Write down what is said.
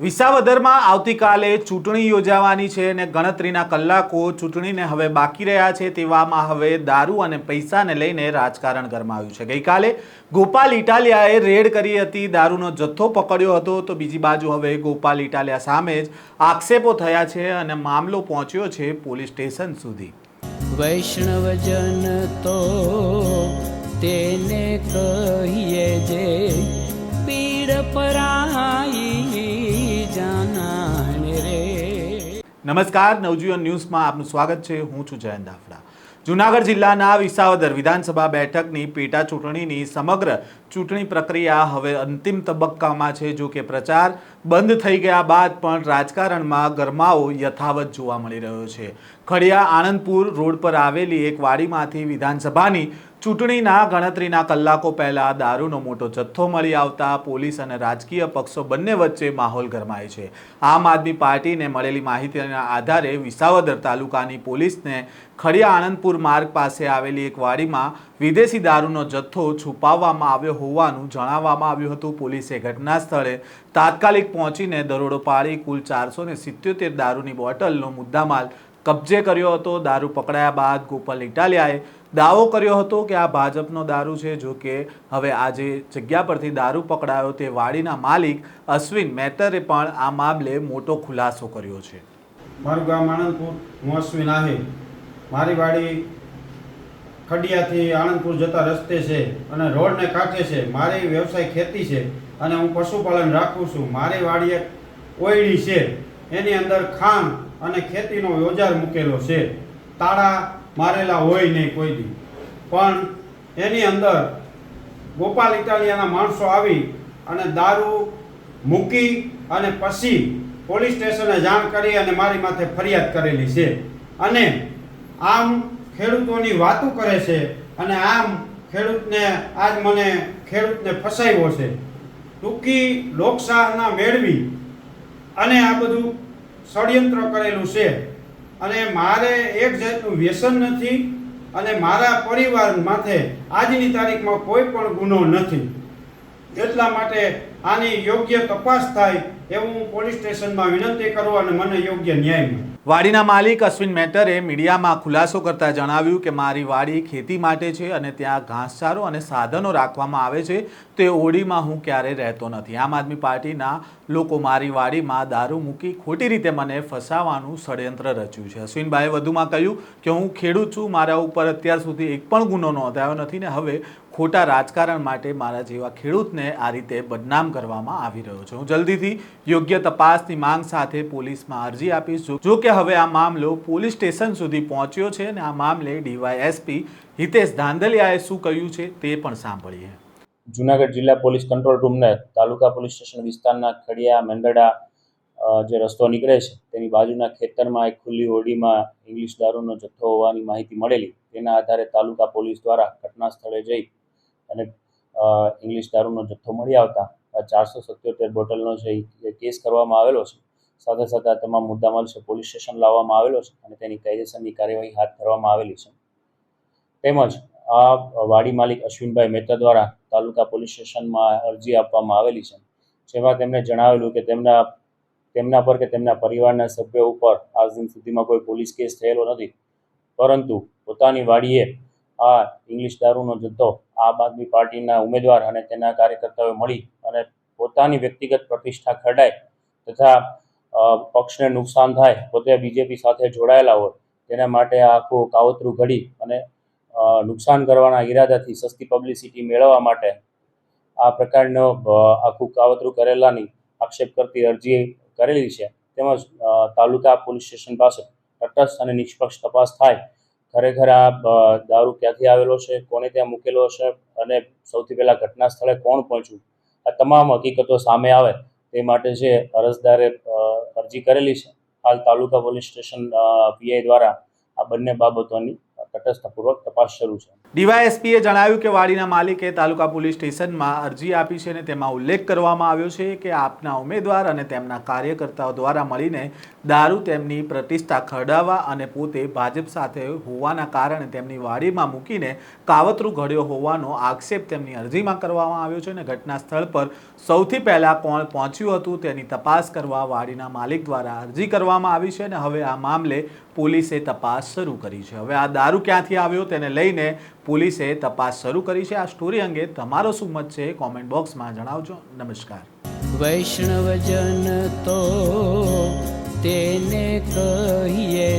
વિસાવદરમાં આવતીકાલે ચૂંટણી યોજાવાની છે અને ગણતરીના કલાકો ચૂંટણીને હવે બાકી રહ્યા છે તેવામાં હવે દારૂ અને પૈસાને લઈને રાજકારણ ગરમાયું છે. ગઈકાલે ગોપાલ ઇટાલિયાએ રેડ કરી હતી, દારૂનો જથ્થો પકડ્યો હતો, તો બીજી બાજુ હવે ગોપાલ ઇટાલિયા સામે જ આક્ષેપો થયા છે અને મામલો પહોંચ્યો છે પોલીસ સ્ટેશન સુધી. વૈષ્ણવજન તો તેને કહીએ જે પીડ પરાઈ નમસ્કાર, નવજીવન ન્યૂઝમાં આપનું સ્વાગત છે. હું છું જયંત દાફડા. જુનાગઢ જિલ્લાના વિસાવદર વિધાનસભા બેઠકની પેટા ચૂંટણીની સમગ્ર ચૂંટણી પ્રક્રિયા હવે અંતિમ તબક્કામાં છે. જો કે પ્રચાર બંધ થઈ ગયા બાદ પણ રાજકારણમાં ગરમાવો યથાવત જોવા મળી રહ્યો છે. ખડિયા, આણંદપુર રોડ પર આવેલી એક વાડીમાંથી વિધાનસભાની ચૂંટણીના ગણતરીના કલાકો પહેલા દારૂનો મોટો જથ્થો મળી આવતા પોલીસ અને રાજકીય પક્ષો બંને વચ્ચે માહોલ ગરમાય છે. આમ આદમી પાર્ટીને મળેલી માહિતીના આધારે વિસાવદર તાલુકાની પોલીસને ખડિયા આણંદપુર માર્ગ પાસે આવેલી એક વાડીમાં વિદેશી દારૂનો જથ્થો છુપાવવામાં આવ્યો હોવાનું જણાવવામાં આવ્યું હતું. પોલીસે ઘટના સ્થળે તાત્કાલિક પહોંચીને દરોડો પાડી કુલ ચારસો ને સિત્યોતેર દારૂની બોટલનો મુદ્દામાલ કબજે કર્યો હતો. દારૂ પકડાયા બાદ ગોપાલ ઇટાલિયાએ દાવો કર્યો હતો કે આ ભાજપનો દારૂ છે, જો કે હવે આજે જગ્યા પરથી દારૂ પકડાયો તે વાડીના માલિક અશ્વિન મેતરે પણ આ મામલે મોટો ખુલાસો કર્યો છે. મારું ગામ આણંદપુર, હું અશ્વિન આહિર. મારી વાડી ખડિયાથી આણંદપુર જતા રસ્તે છે અને રોડને કાંઠે છે. મારી વ્યવસાય ખેતી છે અને હું પશુપાલન રાખું છું. મારી વાડી એક ઓયડી છે. એની અંદર ખાંડ અને ખેતીનો યોજાર મૂકેલો છે. તાળા મારેલા હોય નહીં કોઈ દી. પણ એની અંદર ગોપાલ ઇટાલિયાના માણસો આવી અને દારૂ મૂકી અને પછી પોલીસ સ્ટેશને જાણ કરી અને મારી માથે ફરિયાદ કરેલી છે. અને આમ ખેડૂતોની વાતો કરે છે અને આમ ખેડૂતને આજ મને ખેડૂતને ફસાયો છે. ટૂંકી લોકશાહના મેળવી અને આ બધું ષડયંત્ર કરેલું છે. અને મારે એક જાતનું વ્યસન નથી અને મારા પરિવાર માથે આજની તારીખમાં કોઈ પણ ગુનો નથી. એટલા માટે આની યોગ્ય તપાસ થાય એવું પોલીસ સ્ટેશનમાં વિનંતી કરું અને મને યોગ્ય ન્યાય મળે. વાડીના માલિક અશ્વિન મેટરે મીડિયામાં ખુલાસો કરતા જણાવ્યું કે મારી વાડી ખેતી માટે છે અને ત્યાં ઘાસચારો અને સાધનો રાખવામાં આવે છે. તે ઓડીમાં હું ક્યારેય રહેતો નથી. આમ આદમી પાર્ટીના લોકો મારી વાડીમાં દારૂ મૂકી ખોટી રીતે મને ફસાવાનું ષડયંત્ર રચ્યું છે. અશ્વિનભાઈએ વધુમાં કહ્યું કે હું ખેડૂત છું, મારા ઉપર અત્યાર સુધી એક પણ ગુનો નોંધાયો નથી ને હવે ખોટા રાજકારણ માટે મારા જેવા ખેડૂતને આ રીતે બદનામ કરવામાં આવી રહ્યો છે. હું જલ્દીથી યોગ્ય તપાસની માંગ સાથે પોલીસમાં અરજી આપીશું જો- કે હવે આ મામલો પોલીસ સ્ટેશન સુધી પહોંચ્યો છે અને આ મામલે ડીવાયએસપી હિતેશ ધાંધલિયાએ શું કહ્યું છે તે પણ સાંભળીએ. જુનાગઢ જિલ્લા પોલીસ કંટ્રોલ રૂમને તાલુકા પોલીસ સ્ટેશન વિસ્તારના ખડિયા, મેંદડા જે રસ્તો નીકળે છે, તેની બાજુના ખેતરમાં એક ખુલ્લી હોડીમાં ઇંગ્લિશ દારૂનો જથ્થો હોવાની માહિતી મળેલી. તેના આધારે તાલુકા પોલીસ દ્વારા ઘટના સ્થળે જઈ અને ઇંગ્લિશ દારૂનો જથ્થો મળી આવતા ચારસો સત્યોતેર બોટલનો એ કેસ કરવામાં આવેલો છે, સાથે સાથે આ તમામ મુદ્દામાલ છે, પોલીસ સ્ટેશન લાવવામાં આવેલો છે અને તેની કાયદેસરની કાર્યવાહી હાથ ધરવામાં આવેલી છે. તેમજ આ વાડી માલિક અશ્વિનભાઈ મહેતા દ્વારા તાલુકા પોલીસ સ્ટેશનમાં અરજી આપવામાં આવેલી છે, જેમાં તેમણે જણાવેલું કે તેમના તેમના પર કે તેમના પરિવારના સભ્યો ઉપર આજ દિન સુધીમાં કોઈ પોલીસ કેસ થયેલો નથી. પરંતુ પોતાની વાડીએ આ ઇંગ્લિશ દારૂનો જથ્થો આમ આદમી પાર્ટીના ઉમેદવાર અને તેના કાર્યકર્તાઓએ મળી અને પોતાની વ્યક્તિગત પ્રતિષ્ઠા ખરડાય તથા પક્ષને નુકસાન થાય, પોતે બીજેપી સાથે જોડાયેલા હોય, તેના માટે આખું કાવતરું ઘડી અને નુકસાન કરવાના ઈરાદાથી સસ્તી પબ્લિસિટી મેળવવા માટે આ પ્રકારનો આખું કાવતરું કરેલાની આક્ષેપ કરતી અરજી કરેલી છે. તેમજ તાલુકા પોલીસ સ્ટેશન પાસે તટસ્થ અને નિષ્પક્ષ તપાસ થાય ખરેખર આ દારૂ ક્યાંથી આવેલો છે કોને ત્યાં મૂકેલો હશે અને સૌથી પહેલાં ઘટના સ્થળે કોણ પહોંચ્યું? આ તમામ હકીકતો સામે આવે તે માટે જે અરજદારે અરજી કરેલી છે, હાલ તાલુકા પોલીસ સ્ટેશન પીઆઈ દ્વારા આ બંને બાબતોની તટસ્થપૂર્વક તપાસ શરૂ છે. ડીવાયએસપીએ જણાવ્યું કે વાડીના માલિકે તાલુકા પોલીસ સ્ટેશનમાં અરજી આપી છે અને તેમાં ઉલ્લેખ કરવામાં આવ્યો છે કે આપના ઉમેદવાર અને તેમના કાર્યકર્તાઓ દ્વારા મળીને દારૂ તેમની પ્રતિષ્ઠા ખરડાવવા અને પોતે ભાજપ સાથે હોવાના કારણે તેમની વાડીમાં મૂકીને કાવતરું ઘડ્યો હોવાનો આક્ષેપ તેમની અરજીમાં કરવામાં આવ્યો છે અને ઘટના સ્થળ પર સૌથી પહેલાં કોણ પહોંચ્યું હતું તેની તપાસ કરવા વાડીના માલિક દ્વારા અરજી કરવામાં આવી છે અને હવે આ મામલે પોલીસે તપાસ શરૂ કરી છે. હવે આ દારૂ ક્યાંથી આવ્યો તેને લઈને પોલીસે તપાસ શરૂ કરી છે. આ સ્ટોરી અંગે તમારો શું મત છે કોમેન્ટ બોક્સમાં જણાવજો. નમસ્કાર. વૈષ્ણવજન તો તેને કહીએ